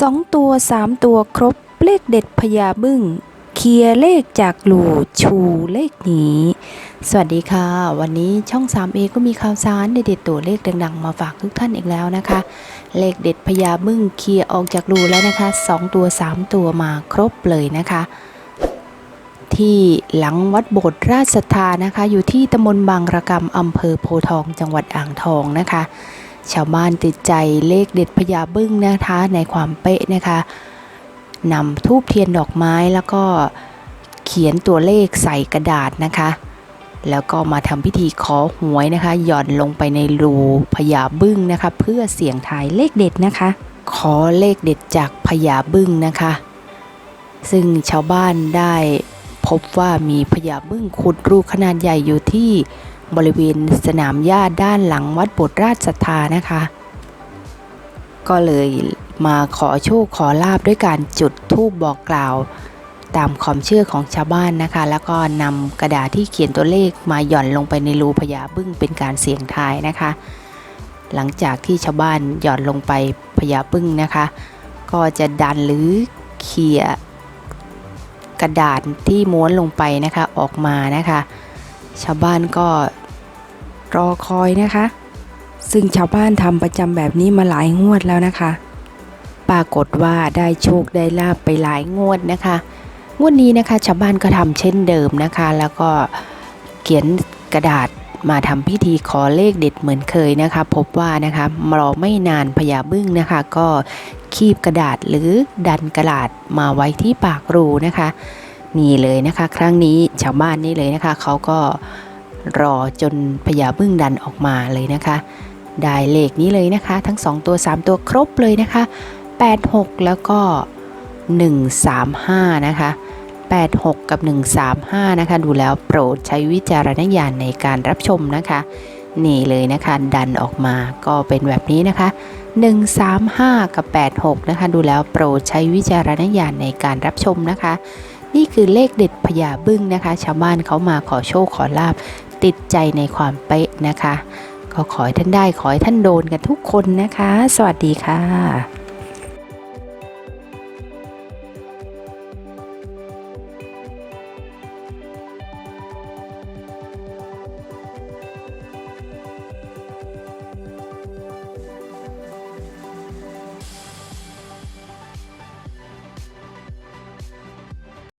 สองตัวสามตัวครบเลขเด็ดพญาบึ้งเคลียเลขจากหลูชูเลขหนีสวัสดีค่ะ วันนี้ช่อง 3A ก็มีข่าวสารเด็ดๆตัวเลขดังๆ มาฝากทุกท่านอีกแล้วนะคะ เลขเด็ดพญาบึ้งเคลียออกจากรูแล้วนะคะสองตัวสามตัวมาครบเลยนะคะ ที่หลังวัดโบสถ์ราชศรัทธานะคะ อยู่ที่ตำบลบางระกำอำเภอโพทองจังหวัดอ่างทองนะคะ ชาวบ้านติดใจเลขเด็ดพญาบึ้งนะคะในความเป๊ะนะคะนำทูบเทียนดอกไม้แล้วก็เขียนตัวเลขใส่กระดาษนะคะ แล้วก็มาทำพิธีขอหวยนะคะ หย่อนลงไปในรูพญาบึ้งนะคะ เพื่อเสี่ยงทายเลขเด็ดนะคะ ขอเลขเด็ดจากพญาบึ้งนะคะ ซึ่งชาวบ้านได้พบว่ามีพญาบึ้งขุดรูขนาดใหญ่อยู่ที่ บริเวณสนามหญ้าด้านหลังวัดโบสถ์ราชศรัทธานะคะ ก็เลยมาขอโชคขอลาบด้วยการจุดธูปบอกกล่าว ตามความเชื่อของชาวบ้านนะคะ แล้วก็นำกระดาษที่เขียนตัวเลขมาหย่อนลงไปในรูพญาบึ้งเป็นการเสี่ยงทายนะคะ หลังจากที่ชาวบ้านหย่อนลงไปพญาบึ้งนะคะ ก็จะดันหรือเขี่ยกระดาษที่ม้วนลงไปนะคะออกมานะคะ ชาวบ้านก็ รอคอยนะคะ ซึ่งชาวบ้านทำประจำแบบนี้มาหลายงวดแล้วนะคะ ปรากฏว่าได้โชคได้ลาบไปหลายงวดนะคะ งวดนี้นะคะชาวบ้านก็ทำเช่นเดิมนะคะ แล้วก็เขียนกระดาษมาทำพิธีขอเลขเด็ดเหมือนเคยนะคะ พบว่านะคะรอไม่นานพญาบึ้งนะคะ ก็คีบกระดาษหรือดันกระดาษมาไว้ที่ปากรูนะคะ นี่เลยนะคะ ครั้งนี้ชาวบ้านนี่เลยนะคะเขาก็ รอจนพญาบึ้งดันออกมาเลยนะคะ ได้เลขนี้เลยนะคะ ทั้ง 2 ตัว 3 ตัวครบเลยนะคะ 86 แล้วก็ 135 นะคะ 86 กับ 135 นะคะ ดูแล้วโปรดใช้วิจารณญาณในการรับชมนะคะ นี่เลยนะคะ ดันออกมาก็เป็นแบบนี้นะคะ 135 กับ 86 นะคะ ดูแล้วโปรดใช้วิจารณญาณในการรับชมนะคะนี่คือเลขเด็ดพญาบึ้งนะคะ ชาวบ้านเขามาขอโชคขอลาบ ติดใจในความเป๊ะนะคะ ก็ขอให้ท่านได้ขอให้ท่านโดนกันทุกคนนะคะ สวัสดีค่ะ